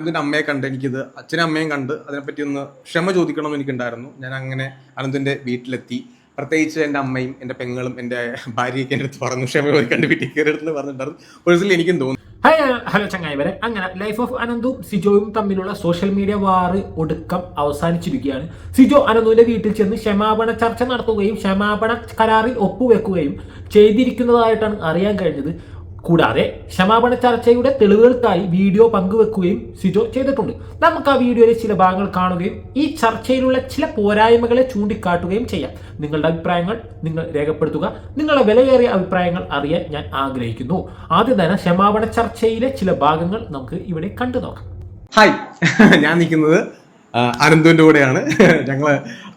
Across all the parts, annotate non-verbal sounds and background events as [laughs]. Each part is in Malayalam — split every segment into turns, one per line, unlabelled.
അനന്തിന്റെ അമ്മയെ കണ്ട് എനിക്കിത് അച്ഛനും അമ്മയും കണ്ട് അതിനെപ്പറ്റി ഒന്ന് ക്ഷമ ചോദിക്കണമെന്ന് എനിക്കുണ്ടായിരുന്നു. ഞാൻ അങ്ങനെ അനന്തിന്റെ വീട്ടിലെത്തി. പ്രത്യേകിച്ച് എന്റെ അമ്മയും എന്റെ പെങ്ങളും എന്റെ ഭാര്യയൊക്കെ എന്റെ അടുത്ത് പറഞ്ഞു ക്ഷമ ചോദിക്കാണ്ട് വീട്ടിൽ കയറിയെന്ന് പറഞ്ഞിട്ടുണ്ടായിരുന്നു. പേഴ്സണലി എനിക്കും തോന്നുന്നു
ഹായ് ഹലോ ചങ്ങായി വരെ അങ്ങനെ ലൈഫ് ഓഫ് അനന്തും സിജോയും തമ്മിലുള്ള സോഷ്യൽ മീഡിയ വാറ് ഒടുക്കം അവസാനിച്ചിരിക്കുകയാണ്. സിജോ അനന്തുവിന്റെ വീട്ടിൽ ചെന്ന് ക്ഷമാപണ ചർച്ച നടത്തുകയും ക്ഷമാപണ കരാറിൽ ഒപ്പുവെക്കുകയും ചെയ്തിരിക്കുന്നതായിട്ടാണ് അറിയാൻ കഴിഞ്ഞത്. കൂടാതെ ക്ഷമാപണ ചർച്ചയുടെ തെളിവുകൾക്കായി വീഡിയോ പങ്കുവെക്കുകയും സിജോ ചെയ്തിട്ടുണ്ട്. നമുക്ക് ആ വീഡിയോയിലെ ചില ഭാഗങ്ങൾ കാണുകയും ഈ ചർച്ചയിലുള്ള ചില പോരായ്മകളെ ചൂണ്ടിക്കാട്ടുകയും ചെയ്യാം. നിങ്ങളുടെ അഭിപ്രായങ്ങൾ നിങ്ങൾ രേഖപ്പെടുത്തുക. നിങ്ങളുടെ വിലയേറിയ അഭിപ്രായങ്ങൾ അറിയാൻ ഞാൻ ആഗ്രഹിക്കുന്നു. ആദ്യം തന്നെ ക്ഷമാപണ ചർച്ചയിലെ ചില ഭാഗങ്ങൾ നമുക്ക് ഇവിടെ കണ്ടു നോക്കാം.
ഹായ്. ഞാൻ നിൽക്കുന്നത് അനന്തുവിന്റെ കൂടെയാണ്. ഞങ്ങൾ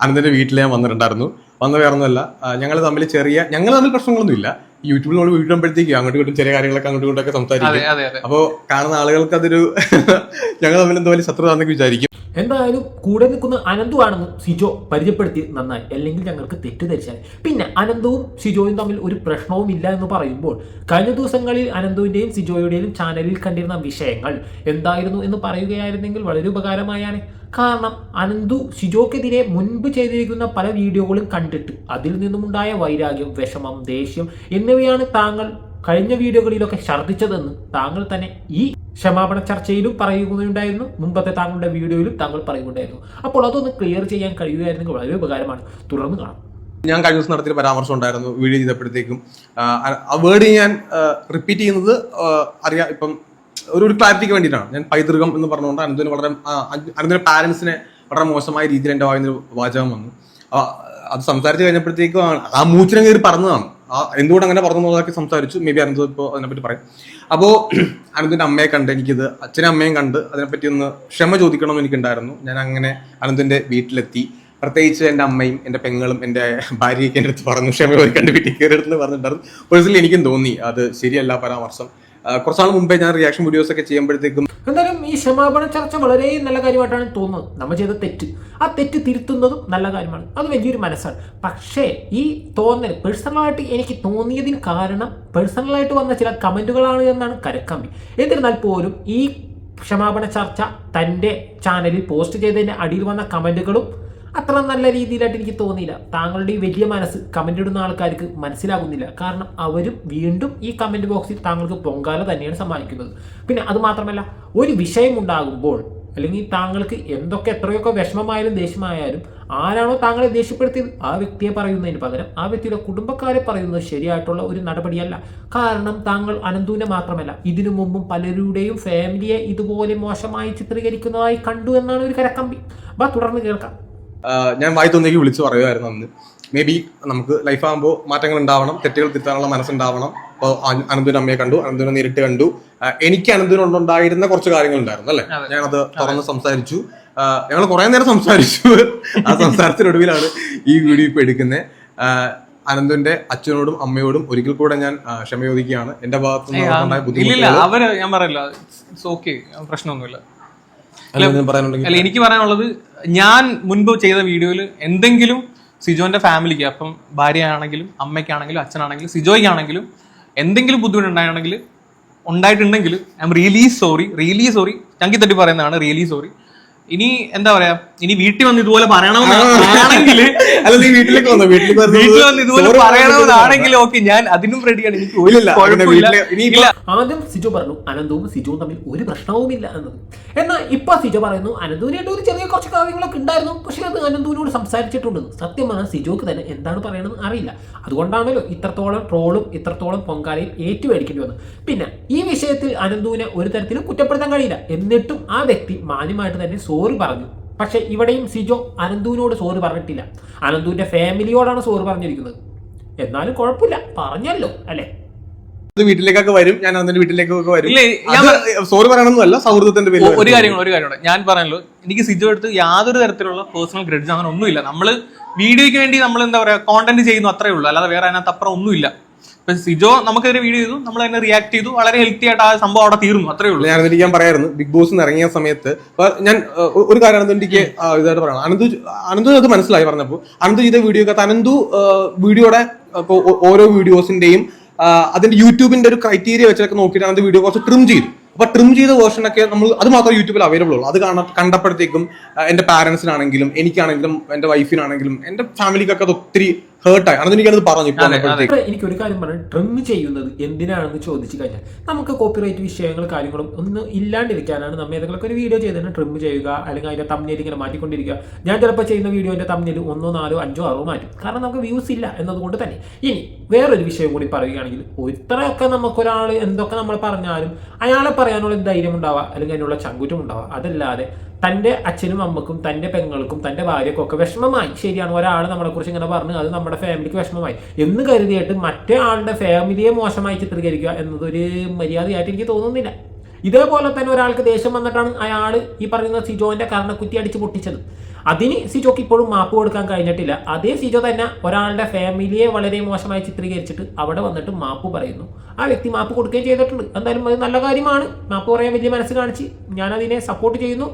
അനന്തിന്റെ വീട്ടിൽ ഞാൻ വന്നിട്ടുണ്ടായിരുന്നു. വന്ന വേറൊന്നുമല്ല ഞങ്ങൾ തമ്മിൽ ചെറിയ ഞങ്ങൾ തമ്മിൽ പ്രശ്നങ്ങളൊന്നും ഇല്ല യൂട്യൂബിൽ നമ്മൾ വീടുമ്പോഴത്തേക്കും അങ്ങോട്ടും ഇങ്ങോട്ടും ചെറിയ കാര്യങ്ങളൊക്കെ അങ്ങോട്ടും ഇങ്ങോട്ടൊക്കെ സംസാരിക്കും. അപ്പോൾ കാണുന്ന ആളുകൾക്ക് അതൊരു [laughs] ഞങ്ങൾ തമ്മിൽ എന്തോ വലിയ ശത്രുതാന്നൊക്കെ വിചാരിക്കും.
എന്തായാലും കൂടെ നിൽക്കുന്ന അനന്തുവാണെന്ന് സിജോ പരിചയപ്പെടുത്തി നന്നായി. അല്ലെങ്കിൽ ഞങ്ങൾക്ക് തെറ്റിദ്ധരിച്ചാൽ പിന്നെ അനന്തവും സിജോയും തമ്മിൽ ഒരു പ്രശ്നവും ഇല്ല എന്ന് പറയുമ്പോൾ കഴിഞ്ഞ ദിവസങ്ങളിൽ അനന്തുവിന്റെയും സിജോയുടെയും ചാനലിൽ കണ്ടിരുന്ന വിഷയങ്ങൾ എന്തായിരുന്നു എന്ന് പറയുകയായിരുന്നെങ്കിൽ വളരെ ഉപകാരമായാണ്. കാരണം അനന്തു സിജോക്കെതിരെ മുൻപ് ചെയ്തിരിക്കുന്ന പല വീഡിയോകളും കണ്ടിട്ട് അതിൽ നിന്നുമുണ്ടായ വൈരാഗ്യം വിഷമം ദേഷ്യം എന്നിവയാണ് താങ്കൾ കഴിഞ്ഞ വീഡിയോകളിലൊക്കെ ഛർദ്ദിച്ചതെന്ന് താങ്കൾ തന്നെ ഈ ക്ഷമാപണ ചർച്ചയിലും പറയുകയുണ്ടായിരുന്നു. മുമ്പത്തെ താങ്കളുടെ വീഡിയോയിലും താങ്കൾ പറയുകയുണ്ടായിരുന്നു. അപ്പോൾ അതൊന്ന് ക്ലിയർ ചെയ്യാൻ കഴിയുകയായിരുന്നെങ്കിൽ വളരെ ഉപകാരമാണ്. തുടർന്ന് കാണാം.
ഞാൻ കഴിഞ്ഞ ദിവസം നടത്തിയ പരാമർശം ഉണ്ടായിരുന്നു. വീഡിയോ ചെയ്തപ്പോഴത്തേക്കും ആ, വേർഡ് ഞാൻ റിപ്പീറ്റ് ചെയ്യുന്നത് അറിയാം ഇപ്പം ഒരു ഒരു ക്ലാരിറ്റിക്ക് വേണ്ടിയിട്ടാണ്. ഞാൻ പൈതൃകം എന്ന് പറഞ്ഞുകൊണ്ട് അനന്തിന് വളരെ അനന്തിന് പാരൻസിനെ വളരെ മോശമായ രീതിയിൽ എന്റെ വായന വാചകം വന്നു. അത് സംസാരിച്ച് കഴിഞ്ഞപ്പോഴത്തേക്കും ആ മൂച്ചിനെ കയറി പറഞ്ഞതാണ് ആ എന്തുകൊണ്ട് അങ്ങനെ പറഞ്ഞു എന്നുള്ളതൊക്കെ സംസാരിച്ചു. മേ ബി അനന്ത് ഇപ്പോൾ അതിനെപ്പറ്റി പറയും. അപ്പോൾ [clears throat] അനന്തിന്റെ അമ്മയെ കണ്ട് എനിക്കിത് അച്ഛനും അമ്മയും കണ്ട് അതിനെപ്പറ്റി ഒന്ന് ക്ഷമ ചോദിക്കണമെന്ന് എനിക്കുണ്ടായിരുന്നു. ഞാൻ അങ്ങനെ അനന്തിന്റെ വീട്ടിലെത്തി. പ്രത്യേകിച്ച് എന്റെ അമ്മയും എന്റെ പെങ്ങളും എന്റെ ഭാര്യയൊക്കെ എന്റെ അടുത്ത് പറഞ്ഞു. ക്ഷമ ചോദിക്കേണ്ട വീട്ടിൽ കയറിയെന്ന് പറഞ്ഞിട്ടുണ്ടായിരുന്നു. പേഴ്സണലി എനിക്കും തോന്നി. അത് ശരിയല്ല പരാമർശം. കുറച്ചാൾ മുമ്പേ ഞാൻ റിയാക്ഷൻ വീഡിയോസ് ഒക്കെ ചെയ്യുമ്പോഴത്തേക്കും
എന്തായാലും ഈ ക്ഷമാപണ ചർച്ച വളരെ നല്ല കാര്യമായിട്ടാണ് തോന്നുന്നത്. നമ്മൾ ചെയ്ത തെറ്റ്. ആ തെറ്റ് തിരുത്തുന്നതും നല്ല കാര്യമാണ്. അത് വലിയൊരു മനസ്സാണ്. പക്ഷേ ഈ തോന്നൽ പേഴ്സണലായിട്ട് എനിക്ക് തോന്നിയതിന് കാരണം പേഴ്സണലായിട്ട് വന്ന ചില കമന്റുകളാണ് എന്നാണ് കരക്കമ്പി. എന്നിരുന്നാൽ പോലും ഈ ക്ഷമാപണ ചർച്ച തന്റെ ചാനലിൽ പോസ്റ്റ് ചെയ്തതിന്റെ അടിയിൽ വന്ന കമന്റുകളും അത്ര നല്ല രീതിയിലായിട്ട് എനിക്ക് തോന്നിയില്ല. താങ്കളുടെ ഈ വലിയ മനസ്സ് കമന്റ് ഇടുന്ന ആൾക്കാർക്ക് മനസ്സിലാകുന്നില്ല. കാരണം അവരും വീണ്ടും ഈ കമന്റ് ബോക്സിൽ താങ്കൾക്ക് പൊങ്കാല തന്നെയാണ് സമ്മാനിക്കുന്നത്. പിന്നെ അത് മാത്രമല്ല ഒരു വിഷയം ഉണ്ടാകുമ്പോൾ അല്ലെങ്കിൽ താങ്കൾക്ക് എന്തൊക്കെ എത്രയൊക്കെ വിഷമമായാലും ദേഷ്യമായാലും ആരാണോ താങ്കളെ ദേഷ്യപ്പെടുത്തിയത് ആ വ്യക്തിയെ പറയുന്നതിന് പകരം ആ വ്യക്തിയുടെ കുടുംബക്കാരെ പറയുന്നത് ശരിയായിട്ടുള്ള ഒരു നടപടിയല്ല. കാരണം താങ്കൾ അനന്തുവിനെ മാത്രമല്ല ഇതിനു മുമ്പും പലരുടെയും ഫാമിലിയെ ഇതുപോലെ മോശമായി ചിത്രീകരിക്കുന്നതായി കണ്ടു എന്നാണ് ഒരു കരക്കമ്പി. ബാ തുടർന്ന് കേൾക്കാം.
ഞാൻ വായി തോന്നിയേക്ക് വിളിച്ചു പറയുമായിരുന്നു അന്ന്. മേ ബി നമുക്ക് ലൈഫാകുമ്പോൾ മാറ്റങ്ങൾ ഉണ്ടാവണം തെറ്റുകൾ തിരുത്താനുള്ള മനസ്സുണ്ടാവണം. അപ്പോൾ അനന്തുവിന് അമ്മയെ കണ്ടു അനന്തുവിനെ നേരിട്ട് കണ്ടു. എനിക്ക് അനന്തുവിനുണ്ടായിരുന്ന കുറച്ച് കാര്യങ്ങൾ ഉണ്ടായിരുന്നു അല്ലേ. ഞാനത് തുറന്ന് സംസാരിച്ചു. ഞങ്ങൾ കുറെ നേരം സംസാരിച്ചു. ആ സംസാരത്തിനൊടുവിലാണ് ഈ വീഡിയോ ഇപ്പോൾ എടുക്കുന്നത് അനന്തുവിന്റെ അച്ഛനോടും അമ്മയോടും ഒരിക്കൽ കൂടെ ഞാൻ ക്ഷമയോദിക്കുകയാണ് ക്ഷമ ചോദിക്കുകയാണ്. എന്റെ ഭാഗത്തുനിന്ന്
അവർ ഞാൻ പറയില്ല. ഇറ്റ്സ് ഓക്കെ പ്രശ്നമൊന്നുമില്ല. അല്ല എനിക്ക് പറയാനുള്ളത് ഞാൻ മുൻപ് ചെയ്ത വീഡിയോയിൽ എന്തെങ്കിലും സിജോന്റെ ഫാമിലിക്ക് അപ്പം ഭാര്യയാണെങ്കിലും അമ്മയ്ക്കാണെങ്കിലും അച്ഛനാണെങ്കിലും സിജോയ്ക്കാണെങ്കിലും എന്തെങ്കിലും ബുദ്ധിമുട്ടുണ്ടായിരുന്നെങ്കിൽ ഉണ്ടായിട്ടുണ്ടെങ്കിൽ I'm really sorry really sorry ചങ്കി തട്ടി പറയുന്നതാണ് റിയലി സോറി ഇനി എന്താ പറയാ ഇനി വീട്ടിൽ വന്ന് ഇതുപോലെ പറയണമെന്നാണെങ്കിൽ
അല്ല നീ വീട്ടിലേക്ക് വന്നോ? വീട്ടിലേക്ക്
വീട്ടിൽ വന്ന് ഇതുപോലെ പറയണമെന്നാണെങ്കിൽ ഓക്കെ ഞാൻ അതിനും റെഡിയാണ് എനിക്ക് കുഴപ്പമില്ല. ഇല്ല.
ആദ്യം സിജു പറഞ്ഞു അനന്തവും സിജുവും തമ്മിൽ ഒരു പ്രശ്നവുമില്ല എന്നത് എന്നാൽ ഇപ്പൊ സിജു പറയുന്നു അനന്തുവിനായിട്ട് ഒരു ചെറിയ കുറച്ച് കാര്യങ്ങളൊക്കെ ഉണ്ടായിരുന്നു പക്ഷേ അത് അനന്തുവിനോട് സംസാരിച്ചിട്ടുണ്ടെന്ന്. സത്യം പറഞ്ഞാൽ സിജുക്ക് തന്നെ എന്താണ് പറയണമെന്ന് അറിയില്ല. അതുകൊണ്ടാണല്ലോ ഇത്രത്തോളം ട്രോളും ഇത്രത്തോളം പൊങ്കാലയും ഏറ്റുമേടിക്കേണ്ടി വന്നത്. പിന്നെ ഈ വിഷയത്തിൽ അനന്തുവിനെ ഒരു തരത്തിലും കുറ്റപ്പെടുത്താൻ കഴിയില്ല. എന്നിട്ടും ആ വ്യക്തി മാന്യമായിട്ട് തന്നെ സോറി പറഞ്ഞു. പക്ഷെ ഇവിടെയും സിജോ അനന്തുവിനോട് സോറി പറഞ്ഞിട്ടില്ല. അനന്തുവിന്റെ ഫാമിലിയോടാണ് സോറി പറഞ്ഞിരിക്കുന്നത്. എന്നാലും കുഴപ്പമില്ല. പറഞ്ഞല്ലോ അല്ലേ?
വീട്ടിലേക്കൊക്കെ വരും. ഞാൻ അതിന്റെ വീട്ടിലേക്കൊക്കെ വരും.
ഇല്ല, ഞാൻ
സോറി പറയണമെന്നല്ല സൗഹൃദത്തിന്റെ
പേര് ഒരു കാര്യം ഒരു കാര്യം ഞാൻ പറയാനല്ലോ എനിക്ക് സിജോ എടുത്ത് യാതൊരു തരത്തിലുള്ള പേഴ്സണൽ ഗ്രഡ്ജ് അങ്ങനെ ഒന്നുമില്ല. നമ്മൾ വീഡിയോയ്ക്ക് വേണ്ടി നമ്മൾ എന്താ പറയാ കോണ്ടന്റ് ചെയ്യുന്നു അത്രേ ഉള്ളൂ. അല്ലാതെ വേറെ അതിനകത്ത് അപ്പുറം ഒന്നുമില്ല. ഇപ്പൊ സിജോ നമുക്കൊരു വീഡിയോ ചെയ്തു. നമ്മൾ അതിനെ റിയാക്ട് ചെയ്തു. വളരെ ഹെൽത്തി ആയിട്ട് ആ സംഭവം അവിടെ തീർന്നു. അത്രേ ഉള്ളൂ.
ഞാൻ എനിക്ക് ഞാൻ പറയായിരുന്നു. ബിഗ് ബോസ് ഇറങ്ങിയ സമയത്ത് ഞാൻ ഒരു കാര്യം അനന്തു എനിക്ക് ഇതായിട്ട് പറയണം. അനന്തു അനന്തു അത് മനസ്സിലായി പറഞ്ഞപ്പോൾ. അനന്തു ചെയ്ത വീഡിയോ ഒക്കെ അനന്തു വീഡിയോടെ വീഡിയോയുടെ ഓരോ വീഡിയോസിന്റെയും അതിന്റെ യൂട്യൂബിന്റെ ഒരു ക്രൈറ്റീരിയ വെച്ചൊക്കെ നോക്കിയിട്ട് അനന്ത് വീഡിയോ കുറച്ച് ട്രിം ചെയ്തു. അപ്പൊ ട്രിം ചെയ്ത വേർഷൻ ഒക്കെ നമ്മൾ അത് മാത്രമേ യൂട്യൂബിൽ അവൈലബിൾ ഉള്ളൂ. അത് കാണാൻ കണ്ടപ്പോഴത്തേക്കും എന്റെ പാരന്റ്സിനാണെങ്കിലും എനിക്കാണെങ്കിലും എന്റെ വൈഫിനാണെങ്കിലും എന്റെ ഫാമിലിക്കൊക്കെ അത് ഒത്തിരി ഹേർട്ടായി അനന്ത് എനിക്കത് പറഞ്ഞു ഇപ്പൊ
എനിക്ക് ഒരു കാര്യം പറഞ്ഞു ട്രിം ചെയ്യുന്നത് എന്തിനാണെന്ന് ചോദിച്ചു കഴിഞ്ഞാൽ നമുക്ക് കോപ്പിറൈറ്റ് വിഷയങ്ങൾ കാര്യങ്ങളും ഒന്നും ഇല്ലാണ്ടിരിക്കാനാണ്. നമ്മൾ ഏതെങ്കിലും ഒരു വീഡിയോ ചെയ്തതിന് ട്രിം ചെയ്യുക അല്ലെങ്കിൽ അതിന്റെ തമ്മിൽ ഇങ്ങനെ മാറ്റിക്കൊണ്ടിരിക്കുക. ഞാൻ ചിലപ്പോൾ ചെയ്യുന്ന വീഡിയോന്റെ തമ്മിൽ ഒന്നോ നാലോ അഞ്ചോ ആറോ മാറ്റും. കാരണം നമുക്ക് വ്യൂസ് ഇല്ല എന്നതുകൊണ്ട് തന്നെ. ഇനി വേറൊരു വിഷയം കൂടി പറയുകയാണെങ്കിൽ ഇത്രയൊക്കെ നമുക്കൊരാൾ എന്തൊക്കെ നമ്മൾ പറഞ്ഞാലും അയാളെ പറയാനുള്ള ധൈര്യം ഉണ്ടാവുക അല്ലെങ്കിൽ അതിനുള്ള ചങ്കുറ്റം ഉണ്ടാവുക. അതല്ലാതെ തന്റെ അച്ഛനും അമ്മക്കും തന്റെ പെങ്ങൾക്കും തന്റെ ഭാര്യക്കും ഒക്കെ വിഷമമായി. ശരിയാണ് ഒരാൾ നമ്മളെക്കുറിച്ച് ഇങ്ങനെ പറഞ്ഞു അത് നമ്മുടെ ഫാമിലിക്ക് വിഷമമായി. എന്ന് കരുതിയിട്ട് മറ്റേ ആളുടെ ഫാമിലിയെ മോശമായി ചിത്രീകരിക്കുക എന്നതൊരു മര്യാദയായിട്ട് എനിക്ക് തോന്നുന്നില്ല. ഇതേപോലെ തന്നെ ഒരാൾക്ക് ദേഷ്യം വന്നിട്ടാണ് അയാൾ ഈ പറയുന്ന സിജോന്റെ കർണക്കുറ്റി അടിച്ച് പൊട്ടിച്ചത്. അതിന് സിജോക്ക് ഇപ്പോഴും മാപ്പ് കൊടുക്കാൻ കഴിഞ്ഞിട്ടില്ല. അതേ സിജോ തന്നെ ഒരാളുടെ ഫാമിലിയെ വളരെ മോശമായി ചിത്രീകരിച്ചിട്ട് അവിടെ വന്നിട്ട് മാപ്പ് പറയുന്നു. ആ വ്യക്തി മാപ്പ് കൊടുക്കുകയും ചെയ്തിട്ടുണ്ട്. എന്തായാലും അത് നല്ല കാര്യമാണ്. മാപ്പ് പറയാൻ വലിയ മനസ്സ് കാണിച്ച് ഞാനതിനെ സപ്പോർട്ട് ചെയ്യുന്നു.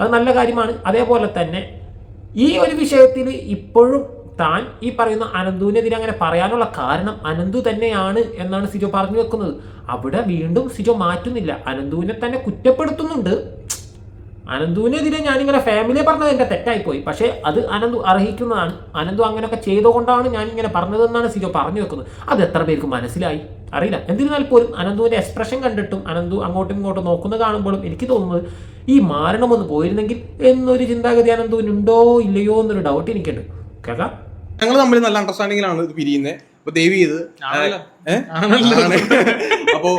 അത് നല്ല കാര്യമാണ്. അതേപോലെ തന്നെ ഈ ഒരു വിഷയത്തിൽ ഇപ്പോഴും താൻ ഈ പറയുന്ന അനന്തുവിനെതിരെ അങ്ങനെ പറയാനുള്ള കാരണം അനന്തു തന്നെയാണ് എന്നാണ് സിജോ പറഞ്ഞു വെക്കുന്നത്. അവിടെ വീണ്ടും സിജോ മാറ്റുന്നില്ല. അനന്തുവിനെ തന്നെ കുറ്റപ്പെടുത്തുന്നുണ്ട്. അനന്തുവിനെതിരെ ഞാനിങ്ങനെ ഫാമിലിയെ പറഞ്ഞത് എന്റെ തെറ്റായിപ്പോയി. പക്ഷേ അത് അനന്തു അർഹിക്കുന്നതാണ്. അനന്തു അങ്ങനെയൊക്കെ ചെയ്തുകൊണ്ടാണ് ഞാനിങ്ങനെ പറഞ്ഞതെന്നാണ് സിജോ പറഞ്ഞു വെക്കുന്നത്. അത് എത്ര പേർക്ക് മനസ്സിലായി? അറിയില്ല. എന്നിരുന്നാൽ പോലും അനന്തുവിന്റെ എക്സ്പ്രഷൻ കണ്ടിട്ടും അനന്തു അങ്ങോട്ടും ഇങ്ങോട്ടും നോക്കുന്നത് കാണുമ്പോഴും എനിക്ക് തോന്നുന്നത് ഈ മാരണം ഒന്ന് പോയിരുന്നെങ്കിൽ എന്നൊരു ചിന്താഗതി അനന്തുവിനുണ്ടോ ഇല്ലയോ എന്നൊരു ഡൗട്ട് എനിക്കുണ്ട്. കേൾക്കാം
ഞങ്ങൾ തമ്മിൽ നല്ല അണ്ടർസ്റ്റാൻഡിങ്ങിലാണ് ഇത് പിരിയുന്നത് അപ്പൊ ദേവി ഇത്? അപ്പോ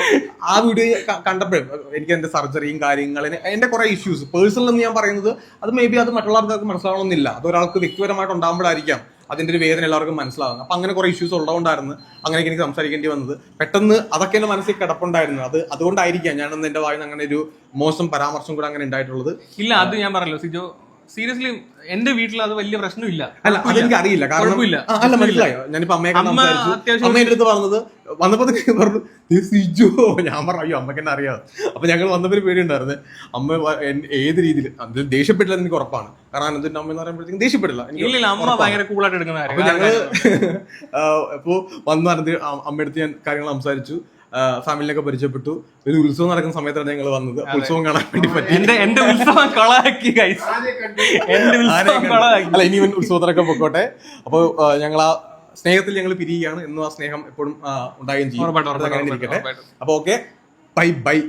ആ വീഡിയോ കണ്ടപ്പോഴും എനിക്ക് എന്റെ സർജറിയും കാര്യങ്ങളും എന്റെ കുറെ ഇഷ്യൂസ് പേഴ്സണൽ എന്ന് ഞാൻ പറയുന്നത് അത് മേ ബി അത് ആൾക്കാർക്ക് മനസ്സിലാവണമെന്നില്ല. അത് ഒരാൾക്ക് വ്യക്തിപരമായിട്ട് ഉണ്ടാകുമ്പോഴായിരിക്കാം. അതിന്റെ ഒരു വേദന എല്ലാവർക്കും മനസ്സിലാവുന്നത് അപ്പം അങ്ങനെ കുറേ ഇഷ്യൂസ് ഉള്ളതുകൊണ്ടായിരുന്നു അങ്ങനെയൊക്കെ എനിക്ക് സംസാരിക്കേണ്ടി വന്നത്. പെട്ടെന്ന് അതൊക്കെ എന്റെ മനസ്സിൽ കിടപ്പുണ്ടായിരുന്നു. അത് അതുകൊണ്ടായിരിക്കാം ഞാനൊന്ന് എന്റെ വായിന്ന് അങ്ങനെ ഒരു മോശം പരാമർശം കൂടെ അങ്ങനെ ഉണ്ടായിട്ടുള്ളത്.
ഇല്ല അത് ഞാൻ പറഞ്ഞല്ലോ. സിജോ സീരിയസ്ലി എന്റെ വീട്ടിൽ അത് വലിയ പ്രശ്നമില്ല.
അല്ല അതെനിക്ക് അറിയില്ല. കാരണം അല്ല മനസ്സിലായോ. ഞാനിപ്പോ അമ്മയെ
അമ്മ
സംസാരിച്ചു.
അത്യാവശ്യം
അമ്മ എന്റെ അടുത്ത് പറഞ്ഞത് വന്നപ്പോ പറഞ്ഞു "നീ സിജു. ഞാൻ പറഞ്ഞു അയ്യോ അമ്മയ്ക്ക് എന്നെ അറിയാം. അപ്പൊ ഞങ്ങൾ വന്നപ്പോ പേടി ഉണ്ടായിരുന്നു. അമ്മ ഏത് രീതിയിൽ? അത് ദേഷ്യപ്പെട്ടില്ല എനിക്ക് ഉറപ്പാണ്. കാരണം അനന്തിന്റെ അമ്മ എന്ന് പറയുമ്പോഴത്തേക്കും ദേഷ്യപ്പെടില്ല.
അമ്മ. ഭയങ്കര കൂളായിട്ട് എടുക്കുന്ന
ഞങ്ങൾ ഇപ്പൊ വന്നു അനന്ത് അമ്മയടുത്ത് ഞാൻ കാര്യങ്ങൾ സംസാരിച്ചു. ഫാമിലിനൊക്കെ പരിചയപ്പെട്ടു. ഒരു ഉത്സവം നടക്കുന്ന സമയത്താണ് ഞങ്ങൾ വന്നത്. ഉത്സവം കാണാൻ വേണ്ടി പറ്റി.
എന്റെ എന്റെ ഉത്സവം കളാക്കി എന്റെ ഉത്സവം
അല്ല ഇനി ഇവൻ ഉത്സവത്തിനൊക്കെ പൊക്കോട്ടെ അപ്പൊ ഞങ്ങൾ ആ സ്നേഹത്തിൽ ഞങ്ങൾ പിരിയുകയാണ്. എന്നും ആ സ്നേഹം എപ്പോഴും ഉണ്ടാകുകയും ചെയ്യും. അപ്പോൾ ഓക്കെ. Bye bye.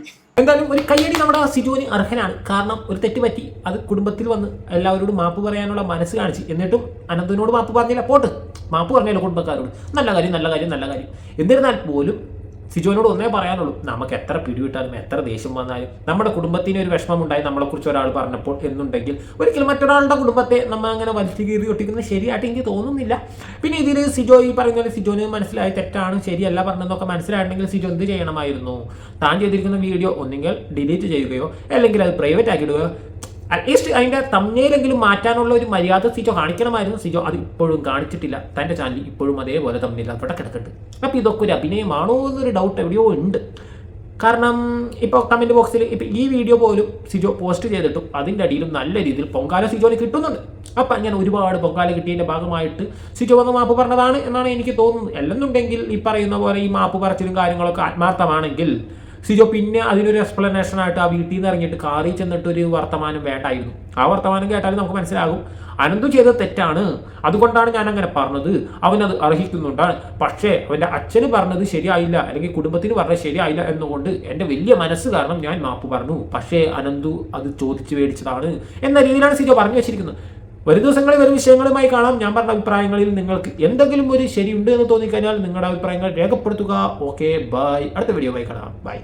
എന്തായാലും ഒരു കയ്യടി നമ്മുടെ സിജുവിന് അർഹനാണ്. കാരണം ഒരു തെറ്റ് പറ്റി. അത് കുടുംബത്തിൽ വന്ന് എല്ലാവരോടും മാപ്പ് പറയാനുള്ള മനസ്സ് കാണിച്ച്. എന്നിട്ടും അനന്തനോട് മാപ്പ് പറഞ്ഞില്ല. പോട്ട്. മാപ്പ് പറഞ്ഞല്ലോ കുടുംബക്കാരോട്. നല്ല കാര്യം നല്ല കാര്യം നല്ല കാര്യം. എന്നിരുന്നാൽ പോലും സിജുവിനോട് ഒന്നേ പറയാനുള്ളൂ. നമുക്ക് എത്ര പിടിവിട്ടാലും എത്ര ദേഷ്യം വന്നാലും നമ്മുടെ കുടുംബത്തിന് ഒരു വിഷമം ഉണ്ടായി നമ്മളെക്കുറിച്ച് ഒരാൾ പറഞ്ഞപ്പോൾ എന്നുണ്ടെങ്കിൽ ഒരിക്കലും മറ്റൊരാളുടെ കുടുംബത്തെ നമ്മൾ അങ്ങനെ വലിച്ചു കീറി ഒട്ടിക്കുന്നത് ശരിയായിട്ട് എനിക്ക് തോന്നുന്നില്ല. പിന്നെ ഇതിൽ സിജോ ഈ പറയുന്ന പോലെ സിജോന് മനസ്സിലായി തെറ്റാണ് ശരിയല്ല പറഞ്ഞതെന്നൊക്കെ മനസ്സിലായിട്ടുണ്ടെങ്കിൽ സിജോ എന്ത് ചെയ്യണമായിരുന്നു? താൻ ചെയ്തിരിക്കുന്ന വീഡിയോ ഒന്നുകിൽ ഡിലീറ്റ് ചെയ്യുകയോ അല്ലെങ്കിൽ അത് പ്രൈവറ്റ് ആക്കിയിടുകയോ അറ്റ്ലീസ്റ്റ് അതിന്റെ തമ്മിലെങ്കിലും മാറ്റാനുള്ള ഒരു മര്യാദ സിജോ കാണിക്കണമായിരുന്നു. സിജോ അത് ഇപ്പോഴും കാണിച്ചിട്ടില്ല. തന്റെ ചാനൽ ഇപ്പോഴും അതേപോലെ തമ്മിൽ അവിടെ കിടക്കുന്നുണ്ട്. അപ്പോൾ ഇതൊക്കെ ഒരു അഭിനയമാണോ എന്നൊരു ഡൗട്ട് എവിടെയോ ഉണ്ട്. കാരണം ഇപ്പോൾ കമന്റ് ബോക്സിൽ ഇപ്പോൾ ഈ വീഡിയോ പോലും സിജോ പോസ്റ്റ് ചെയ്തിട്ടും അതിന്റെ അടിയിലും നല്ല രീതിയിൽ പൊങ്കാല സിജോന് കിട്ടുന്നുണ്ട്. അപ്പം അങ്ങനെ ഒരുപാട് പൊങ്കാല കിട്ടിയതിന്റെ ഭാഗമായിട്ട് സിജോ വന്ന് മാപ്പ് പറഞ്ഞതാണ് എന്നാണ് എനിക്ക് തോന്നുന്നത്. അല്ലെന്നുണ്ടെങ്കിൽ ഈ പറയുന്ന പോലെ ഈ മാപ്പ് പറച്ചിലും കാര്യങ്ങളൊക്കെ ആത്മാർത്ഥമാണെങ്കിൽ സിജോ പിന്നെ അതിനൊരു എക്സ്പ്ലനേഷൻ ആയിട്ട് ആ വീട്ടിൽ നിന്ന് ഇറങ്ങിയിട്ട് കാറിൽ ചെന്നിട്ട് ഒരു വർത്തമാനം വേണ്ടായിരുന്നു. ആ വർത്തമാനം കേട്ടാലും നമുക്ക് മനസ്സിലാകും. അനന്തു ചെയ്ത തെറ്റാണ്. അതുകൊണ്ടാണ് ഞാൻ അങ്ങനെ പറഞ്ഞത്. അവനത് അർഹിക്കുന്നുണ്ടാണ്. പക്ഷേ അവന്റെ അച്ഛന് പറഞ്ഞത് ശരിയായില്ല. അല്ലെങ്കിൽ കുടുംബത്തിന് പറഞ്ഞത് ശരിയായില്ല എന്നുകൊണ്ട് എന്റെ വലിയ മനസ്സ് കാരണം ഞാൻ മാപ്പ് പറഞ്ഞു. പക്ഷേ അനന്തു അത് ചോദിച്ചു മേടിച്ചതാണ് എന്ന രീതിയിലാണ് സിജോ പറഞ്ഞു വെച്ചിരിക്കുന്നത്. വരും ദിവസങ്ങളിൽ വരും വിഷയങ്ങളുമായി കാണാം. ഞാൻ പറഞ്ഞ അഭിപ്രായങ്ങളിൽ നിങ്ങൾക്ക് എന്തെങ്കിലും ഒരു ശരിയുണ്ട് എന്ന് തോന്നിക്കഴിഞ്ഞാൽ നിങ്ങളുടെ അഭിപ്രായങ്ങൾ രേഖപ്പെടുത്തുക. ഓക്കെ ബൈ അടുത്ത വീഡിയോ ബൈ കാണാം. ബൈ